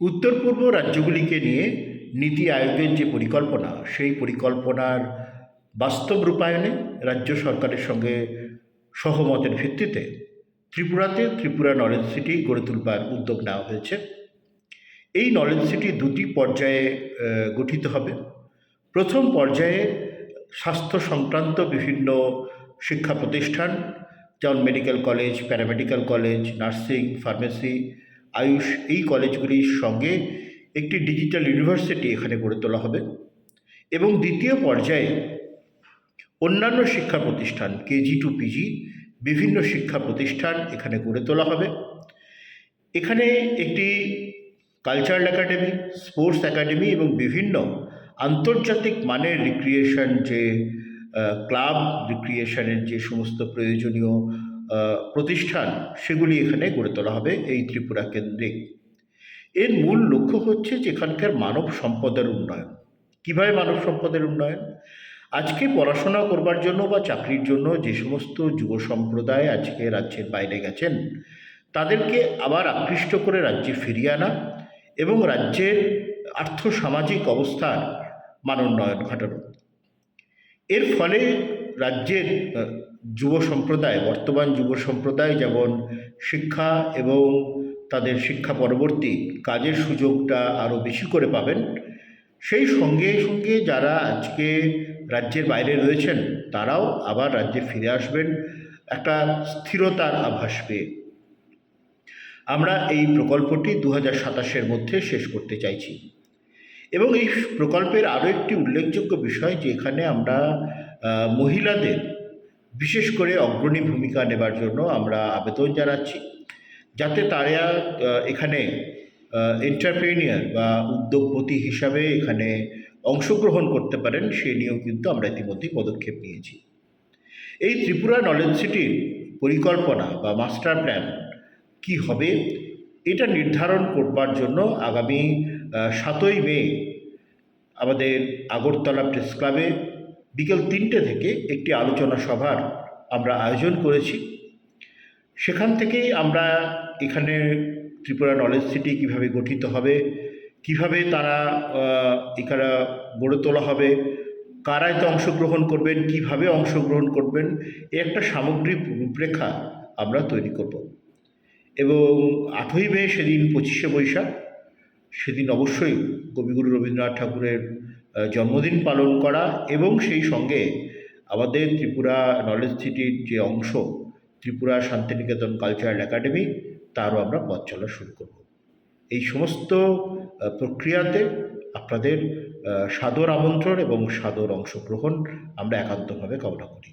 উত্তর পূর্ব রাজ্যগুলিকে নিয়ে নীতি আয়োগের যে পরিকল্পনা, সেই পরিকল্পনার বাস্তব রূপায়ণে রাজ্য সরকারের সঙ্গে সহমতের ভিত্তিতে ত্রিপুরাতে ত্রিপুরা নলেজ সিটি গড়ে তুলবার উদ্যোগ নেওয়া হয়েছে। এই নলেজ সিটি দুটি পর্যায়ে গঠিত হবে। প্রথম পর্যায়ে স্বাস্থ্য সংক্রান্ত বিভিন্ন শিক্ষা প্রতিষ্ঠান, যেমন medical college, paramedical college, nursing, pharmacy AYUSH এই কলেজগুলির সঙ্গে একটি ডিজিটাল ইউনিভার্সিটি এখানে গড়ে তোলা হবে। এবং দ্বিতীয় পর্যায়ে অন্যান্য শিক্ষা প্রতিষ্ঠান কেজি টু পিজি বিভিন্ন শিক্ষা প্রতিষ্ঠান এখানে গড়ে তোলা হবে। এখানে একটি কালচারাল একাডেমি, স্পোর্টস একাডেমি এবং বিভিন্ন আন্তর্জাতিক মানের রিক্রিয়েশন যে ক্লাব রিক্রিয়েশনের যে সমস্ত প্রয়োজনীয় প্রতিষ্ঠান সেগুলি এখানে গড়ে তোলা হবে এই ত্রিপুরা কেন্দ্রিক এর মূল লক্ষ্য হচ্ছে যে এখানকার মানব সম্পদের উন্নয়ন। কীভাবে মানব সম্পদের উন্নয়ন? আজকে পড়াশোনা করবার জন্য বা চাকরির জন্য যে সমস্ত যুব সম্প্রদায় আজকে রাজ্যের বাইরে গেছেন, তাদেরকে আবার আকৃষ্ট করে রাজ্যে ফিরিয়ে আনা এবং রাজ্যের আর্থসামাজিক অবস্থার মানোন্নয়ন ঘটানো। এর ফলে রাজ্যের যুব সম্প্রদায়, বর্তমান যুব সম্প্রদায় যেমন শিক্ষা এবং তাদের শিক্ষা পরবর্তী কাজের সুযোগটা আরও বেশি করে পাবেন, সেই সঙ্গে সঙ্গে যারা আজকে রাজ্যের বাইরে রয়েছেন, তারাও আবার রাজ্যে ফিরে আসবেন, একটা স্থিরতার আভাস পেয়ে। আমরা এই প্রকল্পটি দু হাজার সাতাশের মধ্যে শেষ করতে চাইছি। এবং এই প্রকল্পের আরও একটি উল্লেখযোগ্য বিষয় যে এখানে আমরা মহিলাদের বিশেষ করে অগ্রণী ভূমিকা নেবার জন্য আমরা আবেদন জানাচ্ছি। যাতে তারা এখানে এন্টারপ্রেনিয়ার বা উদ্যোগপতি হিসাবে এখানে অংশগ্রহণ করতে পারেন, সে নিয়েও কিন্তু আমরা ইতিমধ্যেই পদক্ষেপ নিয়েছি। এই ত্রিপুরা নলেজ সিটির পরিকল্পনা বা মাস্টার প্ল্যান কি হবে, এটা নির্ধারণ করবার জন্য আগামী সাতই মে আমাদের আগরতলা প্রেস ক্লাবে বিকেল তিনটে থেকে একটি আলোচনা সভার আমরা আয়োজন করেছি। সেখান থেকেই আমরা এখানে ত্রিপুরা নলেজ সিটি কীভাবে গঠিত হবে, কীভাবে তারা এখানে গড়ে তোলা হবে, কারা এতে অংশগ্রহণ করবেন, কীভাবে অংশগ্রহণ করবেন, এ একটা সামগ্রিক রূপরেখা আমরা তৈরি করব। এবং আঠই মে, সেদিন পঁচিশে বৈশাখ, সেদিন অবশ্যই কবিগুরু রবীন্দ্রনাথ ঠাকুরের জন্মদিন পালন করা এবং সেই সঙ্গে আমাদের ত্রিপুরা নলেজ সিটির যে অংশ, ত্রিপুরা শান্তিনিকেতন কালচারাল একাডেমি, তারও আমরা পথ চলা শুরু করব। এই সমস্ত প্রক্রিয়াতে আপনাদের সাদর আমন্ত্রণ এবং সাদর অংশগ্রহণ আমরা একান্তভাবে কামনা করি।